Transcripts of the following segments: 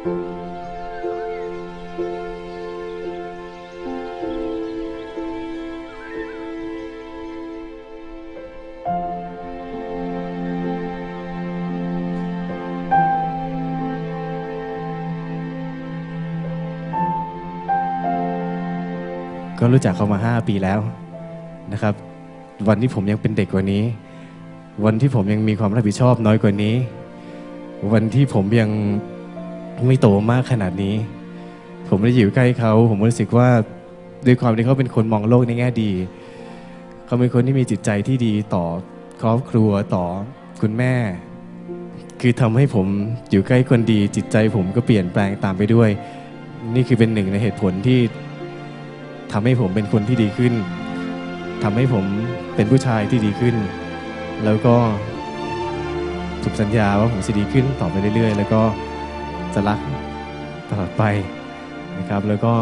ก็รู้จักเขามา 5 ปีแล้วนะครับ วันที่ผมยังเป็นเด็กกว่านี้ วันที่ผมยังมีความรับผิดชอบน้อยกว่านี้ วันที่ผมยัง ไม่โตมากขนาดนี้ ผมได้อยู่ใกล้เขา ผมรู้สึกว่าด้วยความที่เขาเป็นคนมองโลกในแง่ดี เขาเป็นคนที่มีจิตใจที่ดีต่อครอบครัวต่อคุณแม่ คือทำให้ผมอยู่ใกล้คนดี จิตใจผมก็เปลี่ยนแปลงตามไปด้วย นี่คือเป็นหนึ่งในเหตุผลที่ทำให้ผมเป็นคนที่ดีขึ้นทำให้ผมเป็นผู้ชายที่ดีขึ้น แล้วก็ถูกสัญญาว่าผมจะดีขึ้นต่อไปเรื่อย ๆ แล้วก็ จะรักตลอดไปนะครับ แล้วก็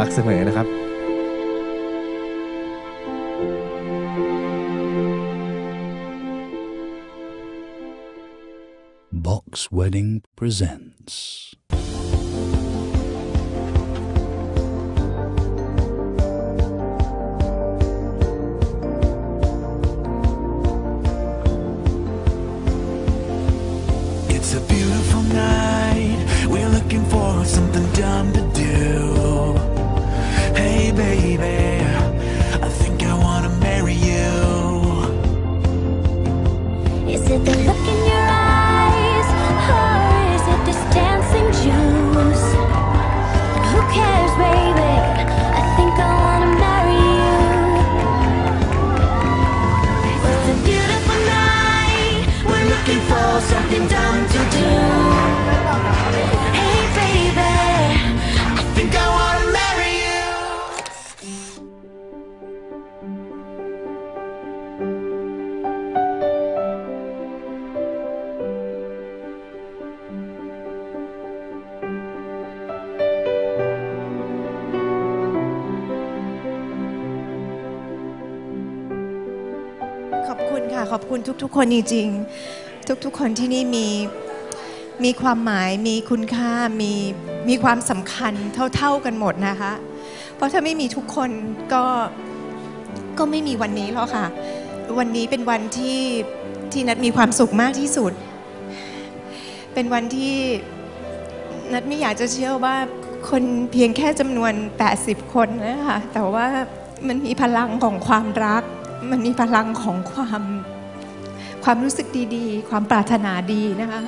รักเสมอนะครับ Box Wedding presents. It's a beautiful night. We're looking for something dumb to do. Hey, baby, ขอบคุณค่ะ ขอบคุณทุก ๆ คนจริงๆ ทุกๆ คนที่นี่มีมีความหมายมีคุณค่ามีมีความสำคัญเท่า ๆกันหมดนะคะ เพราะถ้าไม่มีทุกคนก็ก็ไม่มีวันนี้แล้วค่ะ วันนี้เป็นวันที่ที่นัดมีความสุขมากที่สุด เป็นวันที่นัดไม่อยากจะเชื่อว่าคนเพียงแค่จำนวน 80 คนนะคะแต่ว่ามันมีพลังของความรัก มันมีพลังของความความรู้สึกดีๆ ความปรารถนาดีนะคะ